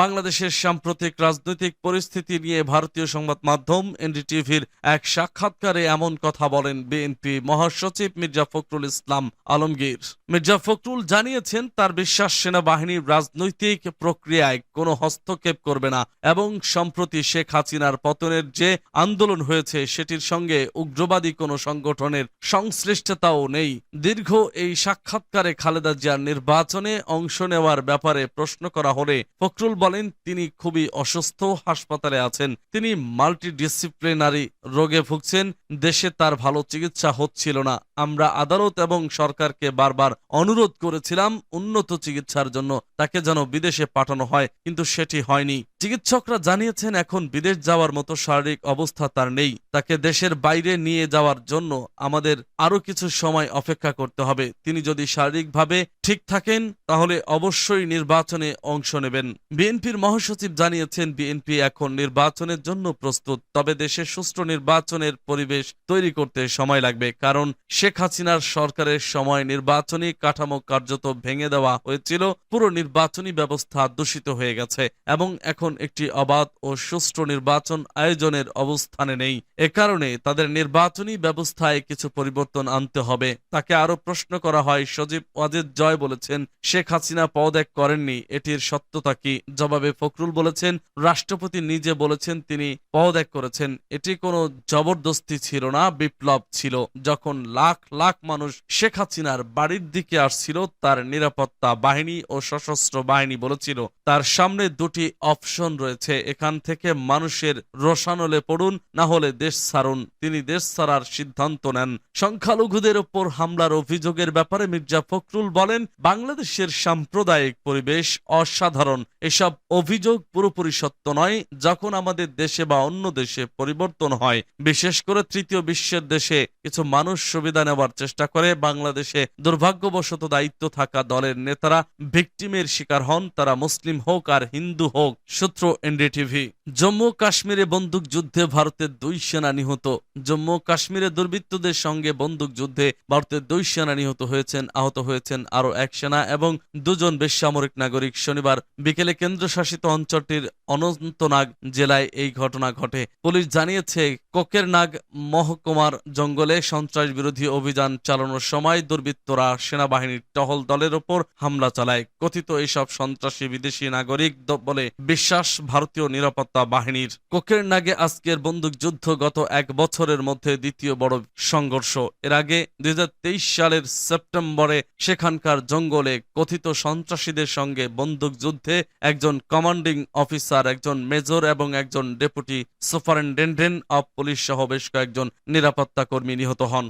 বাংলাদেশের সাম্প্রতিক রাজনৈতিক পরিস্থিতি নিয়ে ভারতীয় সংবাদ মাধ্যম এনডিটিভির এক সাক্ষাৎকারে এমন কথা বলেন বিএনপি মহাসচিব মির্জা ফখরুল ইসলাম আলমগীর। মির্জা ফখরুল জানিয়েছেন, তার বিশ্বাস সেনাবাহিনীর রাজনৈতিক প্রক্রিয়ায় কোনো হস্তক্ষেপ করবে না এবং সম্প্রতি শেখ হাসিনার পতনের যে আন্দোলন হয়েছে, সেটির সঙ্গে উগ্রবাদী কোনো সংগঠনের সংশ্লিষ্টতাও নেই। দীর্ঘ এই সাক্ষাৎকারে খালেদা জিয়ার নির্বাচনে অংশ নেওয়ার ব্যাপারে প্রশ্ন করা হলে ফখরুল বলেন, তিনি খুবই অসুস্থ, হাসপাতালে আছেন। তিনি মাল্টিডিসিপ্লিনারি রোগে ভুগছেন। দেশে তার ভালো চিকিৎসা হচ্ছিল না। আমরা আদালত এবং সরকারকে বারবার অনুরোধ করেছিলাম উন্নত চিকিৎসার জন্য। তাকে যেন বিদেশে পাঠানো হয়, কিন্তু সেটি হয়নি। চিকিৎসকরা জানিয়েছেন, এখন বিদেশ যাওয়ার মতো শারীরিক অবস্থা তার নেই। তাকে দেশের বাইরে নিয়ে যাওয়ার জন্য আমাদের আরও কিছু সময় অপেক্ষা করতে হবে। তিনি যদি শারীরিকভাবে ঠিক থাকেন, তাহলে অবশ্যই নির্বাচনে অংশ নেবেন। বিএনপির মহাসচিব জানিয়েছেন, বিএনপি এখন নির্বাচনের জন্য প্রস্তুত, তবে দেশে সুষ্ঠু নির্বাচনের পরিবেশ তৈরি করতে সময় লাগবে, কারণ শেখ হাসিনার সরকারের সময় নির্বাচনী কাঠামো কার্যত ভেঙে দেওয়া হয়েছিল, পুরো নির্বাচনী ব্যবস্থা দূষিত হয়ে গেছে, এবং এখন একটি অবাধ ও সুষ্ঠু নির্বাচন আয়োজনের অবস্থানে নেই, এ কারণে তাদের নির্বাচনী ব্যবস্থায় কিছু পরিবর্তন আনতে হবে, তাকে আরও প্রশ্ন করা হয়, সজীব ওয়াজেদ জয় বলেছেন, শেখ হাসিনা পদত্যাগ করেননি, এটির সত্যতা কি? জবাবে ফখরুল বলেছেন, রাষ্ট্রপতি নিজে বলেছেন তিনি পদত্যাগ করেছেন। এটি কোনো জবরদস্তি ছিল না, বিপ্লব ছিল। যখন লাখ লাখ মানুষ শেখ হাসিনার বাড়ির দিকে আসছিল, তার নিরাপত্তা বাহিনী ও সশস্ত্র বাহিনী বলেছিল, তার সামনে দুটি অপশন রয়েছে। এখান থেকে মানুষের রোশানলে পড়ুন, না হলে দেশ ছাড়ুন। তিনি দেশ ছাড়ার সিদ্ধান্ত নেন। সংখ্যালঘুদের ওপর হামলার অভিযোগের ব্যাপারে মির্জা ফখরুল বলেন, বাংলাদেশের সাম্প্রদায়িক পরিবেশ অসাধারণ। এসব অভিযোগ পুরোপুরি সত্য নয়। যখন আমাদের দেশে বা অন্য দেশে পরিবর্তন হয়, বিশেষ করে তৃতীয় বিশ্বের দেশে কিছু মানুষ সুবিধা নেওয়ার চেষ্টা করে, বাংলাদেশে দুর্ভাগ্যবশত দায়িত্ব থাকা দলের নেতারা ভিকটিমের শিকার হন, তারা মুসলিম হোক আর হিন্দু হোক, সূত্র এনডিটিভি। জম্মু কাশ্মীরে বন্দুক যুদ্ধে ভারতের দুই সেনা নিহত। জম্মু কাশ্মীরে দুর্বৃত্তদের সঙ্গে বন্দুক যুদ্ধে ভারতের দুই সেনা নিহত হয়েছেন, আহত হয়েছেন আরও এক সেনা এবং দুজন বেসামরিক নাগরিক। শনিবার বিকেলে কেন্দ্রশাসিত অঞ্চলটির অনন্তনাগ জেলায় এই ঘটনা ঘটে। পুলিশ জানিয়েছে, কোকেরনাগ মহকুমার জঙ্গলে সন্ত্রাস বিরোধী অভিযান চালানোর সময় দুর্বৃত্তরা সেনাবাহিনীর টহল দলের ওপর হামলা চালায়। কথিত এইসব সন্ত্রাসী বিদেশি নাগরিক বলে বিশ্বাস ভারতীয় নিরাপত্তা বাহিনীর। কোকেরনাগে আজকের বন্দুকযুদ্ধ গত এক বছরের মধ্যে দ্বিতীয় বড় সংঘর্ষ। এর আগে দুই হাজার তেইশ সালের সেপ্টেম্বরে সেখানকার জঙ্গলে কথিত সন্ত্রাসীদের সঙ্গে বন্দুকযুদ্ধে একজন কমান্ডিং অফিসার একজন মেজর এবং একজন ডেপুটি সুপারিনটেন্ডেন্ট অব পুলিশ সহ বেশ কয়েকজন নিরাপত্তা কর্মী নিহত হন।